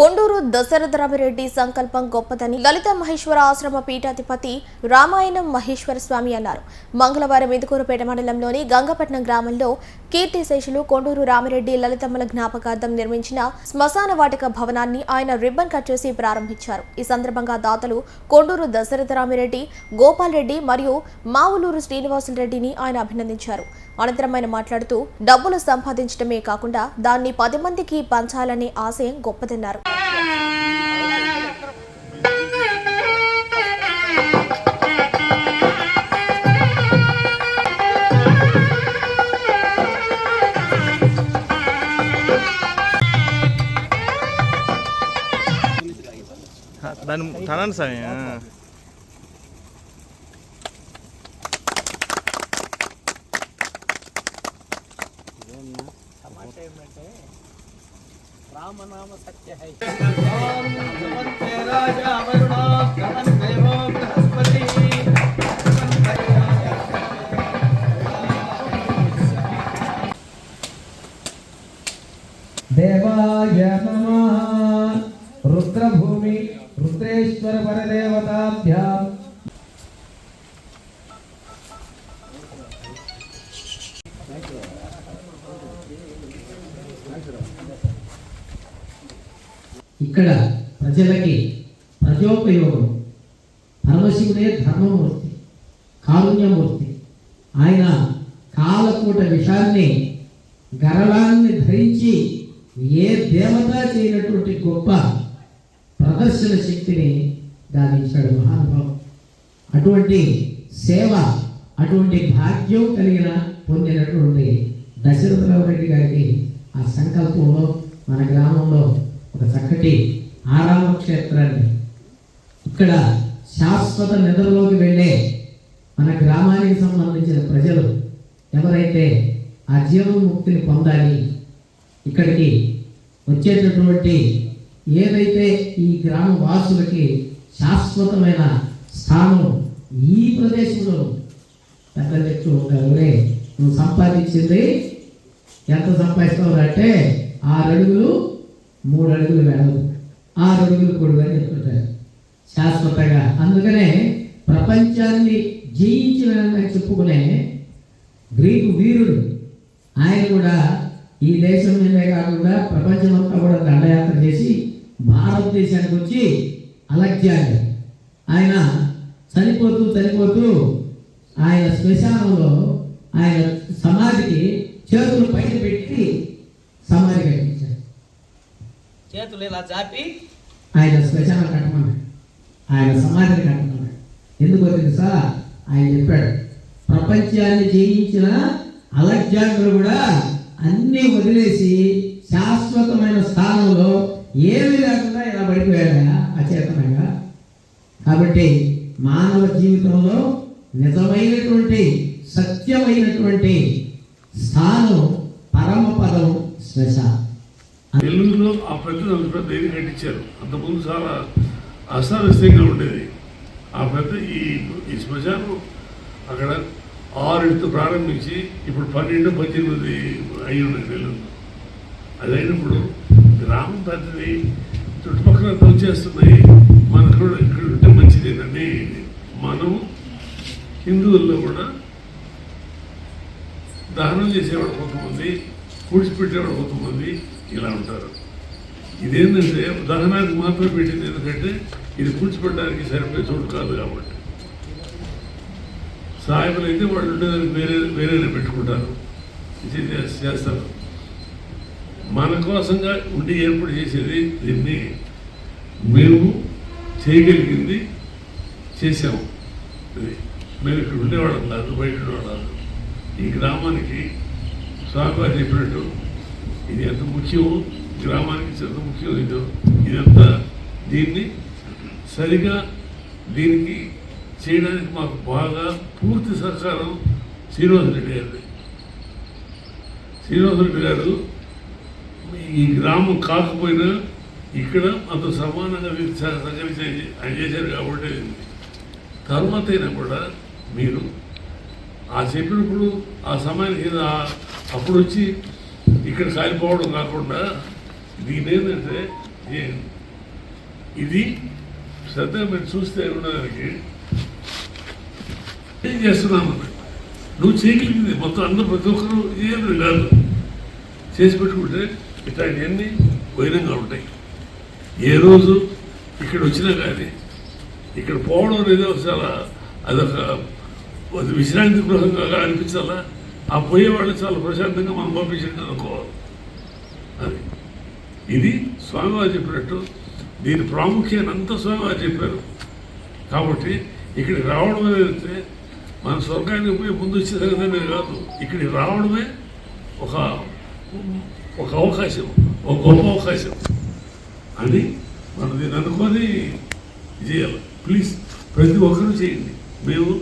కొండూరు దశరథరామిరెడ్డి సంకల్పం గొప్పదని లలిత మహేశ్వర ఆశ్రమ పీఠాధిపతి రామాయణం మహేశ్వర స్వామి అన్నారు. మంగళవారం ఎదుకూరుపేట మండలంలోని గంగపట్నం గ్రామంలో కీర్తిశేషులు కొండూరు రామిరెడ్డి లలితమ్మల జ్ఞాపకార్థం నిర్మించిన శ్మశాన వాటిక భవనాన్ని ఆయన రిబ్బన్ కట్ చేసి ప్రారంభించారు. ఈ సందర్భంగా దాతలు కొండూరు దశరథరామిరెడ్డి గోపాల్ రెడ్డి మరియు మావులూరు శ్రీనివాసులరెడ్డిని ఆయన అభినందించారు. అనంతరం ఆయన మాట్లాడుతూ డబ్బులు సంపాదించడమే కాకుండా దాన్ని పది మందికి పంచాలనే ఆశయం గొప్పదన్నారు. దాని తనండి స్వామి రామనామ సత్య హై భూమి రుద్రేశ్వర పరదేవతాభ్యాం ఇక్కడ ప్రజలకి ప్రజోపయోగం. పరమశివుడే ధర్మమూర్తి కారుణ్యమూర్తి. ఆయన కాలకూట విషాన్ని గరళాన్ని ధరించి ఏ దేవత చేయనటువంటి గొప్ప ప్రదర్శన శక్తిని దానించాడు మహానుభావం అటువంటి సేవ అటువంటి భాగ్యం కలిగిన పొందినటువంటి దశరథరావు రెడ్డి గారికి ఆ సంకల్పంలో మన గ్రామంలో ఒక చక్కటి ఆరామ క్షేత్రాన్ని ఇక్కడ శాశ్వత నిద్రలోకి వెళ్ళే మన గ్రామానికి సంబంధించిన ప్రజలు ఎవరైతే ఆ జీవన్ముక్తిని పొందాలి ఇక్కడికి వచ్చేటటువంటి ఏదైతే ఈ గ్రామ వాసులకి శాశ్వతమైన స్థానం ఈ ప్రదేశంలో పెద్ద వ్యక్తులు ఉంటారు నువ్వు సంపాదించింది ఎంత సంపాదిస్తావు అంటే ఆరు అడుగులు మూడు అడుగులు వెడవు ఆరు అడుగులు కూడా చెప్పుకుంటారు. శాశ్వతంగా. అందుకనే ప్రపంచాన్ని జయించిన చెప్పుకునే గ్రీకు వీరుడు ఆయన కూడా ఈ దేశం మీదే కాకుండా ప్రపంచమంతా కూడా దండయాత్ర చేసి భారతదేశానికి వచ్చి అలగ్జాండర్ ఆయన చనిపోతూ చనిపోతూ ఆయన శ్మశానంలో ఆయన సమాధికి చేతులు పైన పెట్టి సమాధి కట్టించారు. చేతులు ఇలా చాపి ఆయన శ్మశానం కట్టమన్నాడు. ఆయన సమాధిని కట్టమన్నాడు. ఎందుకో తెలుసా? ఆయన చెప్పాడు ప్రపంచాన్ని జయించిన అలెగ్జాండర్ కూడా అన్ని వదిలేసి శాశ్వతమైన స్థానంలో ఏమి లేకుండా ఇలా పడిపోయాడు అచేతనంగా కాబట్టి మానవ జీవితంలో నిజమైనటువంటి సత్యమైనటువంటి స్థానం పరమపదం శ్మశానం తెలుగులో ఆ పెద్ద అంత పెద్ద ఇది కట్టించారు. అంతకుముందు చాలా అస్తవ్యస్తంగా ఉండేది. ఆ పెద్ద ఈ ఈ శ్మశానం అక్కడ ఆరింటితో ప్రారంభించి ఇప్పుడు పన్నెండు పద్దెనిమిది అయ్యి ఉన్నాయి తెలుగులో అదైనప్పుడు రామ గ్రామం చుట్టుపక్కల వచ్చేస్తున్నాయి మనకు కూడా ఇక్కడ ఉంటే మంచిదేనని మనం హిందువుల్లో కూడా దహనం చేసేవాడు కొంతమంది పూడ్చిపెట్టేవాడు కొంతమంది ఇలా ఉంటారు. ఇదేంటంటే దహనానికి మాత్రమే పెట్టింది ఎందుకంటే ఇది పూడ్చిపెట్టడానికి సరిపోయే చోటు కాదు కాబట్టి. సాయకులు అయితే వాళ్ళు ఉండేదానికి వేరే వేరేనే పెట్టుకుంటారు. ఇది చేస్తారు. మన కోసంగా ఉండి ఏర్పాటు చేసేది దీన్ని మేము చేయగలిగింది చేసాము మేము ఇక్కడ ఉండేవాళ్ళం కాదు బయట ఉండేవాళ్ళం ఈ గ్రామానికి స్వామివారు చెప్పినట్టు ఇది ఎంత ముఖ్యమో గ్రామానికి ఎంత ముఖ్యం ఇదో ఇదంతా దీన్ని సరిగా దీనికి చేయడానికి మాకు బాగా పూర్తి సహకారం శ్రీనివాసరెడ్డి గారిది. శ్రీనివాసరెడ్డి గారు ఈ గ్రామం కాకపోయినా ఇక్కడ అంత సమానంగా వీరు సహ- సహకరించి ఆయన చేశారు కాబట్టి తర్వాత అయినా కూడా మీరు ఆ చెప్పినప్పుడు ఆ సమయానికి ఏదో అప్పుడు వచ్చి ఇక్కడ కాలిపోవడం కాకుండా దీని ఏంటంటే ఇది శ్రద్ధ మీరు చూస్తే ఉండడానికి ఏం చేస్తున్నాము నువ్వు చేయగలిగింది. మొత్తం అందరూ ప్రతి ఒక్కరు ఏం కాదు. చేసి పెట్టుకుంటే ఇట్లాంటివన్నీ వైరంగా ఉంటాయి. ఏ రోజు ఇక్కడ వచ్చినా కానీ ఇక్కడ పోవడం అనేది చాలా అదొక ఒక విశ్రాంతి గృహంగా అనిపించాలా? ఆ పోయేవాళ్ళు చాలా ప్రశాంతంగా మనం పంపించినట్టు అనుకోవాలి అది. ఇది స్వామివారు చెప్పినట్టు దీని ప్రాముఖ్యాన్ని అంతా స్వామివారు చెప్పారు. కాబట్టి ఇక్కడికి రావడం అనేది మన స్వర్గానికి పోయి ముందు వచ్చే కాదు. ఇక్కడికి రావడమే ఒక ఒక అవకాశం ఒక గొప్ప అవకాశం. అని మనం దీన్ని అనుకొని చేయాలి ప్లీజ్ ప్రతి ఒక్కరూ చేయండి. మేము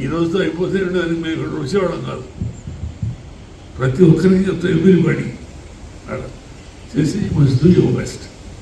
ఈ రోజుతో అయిపోతే అని మేము ఇక్కడ వచ్చేవాళ్ళం కాదు. ప్రతి ఒక్కరికి చెప్తా ఎవ్రీబడి అలా చేసి మస్ట్ డూ యువర్ బెస్ట్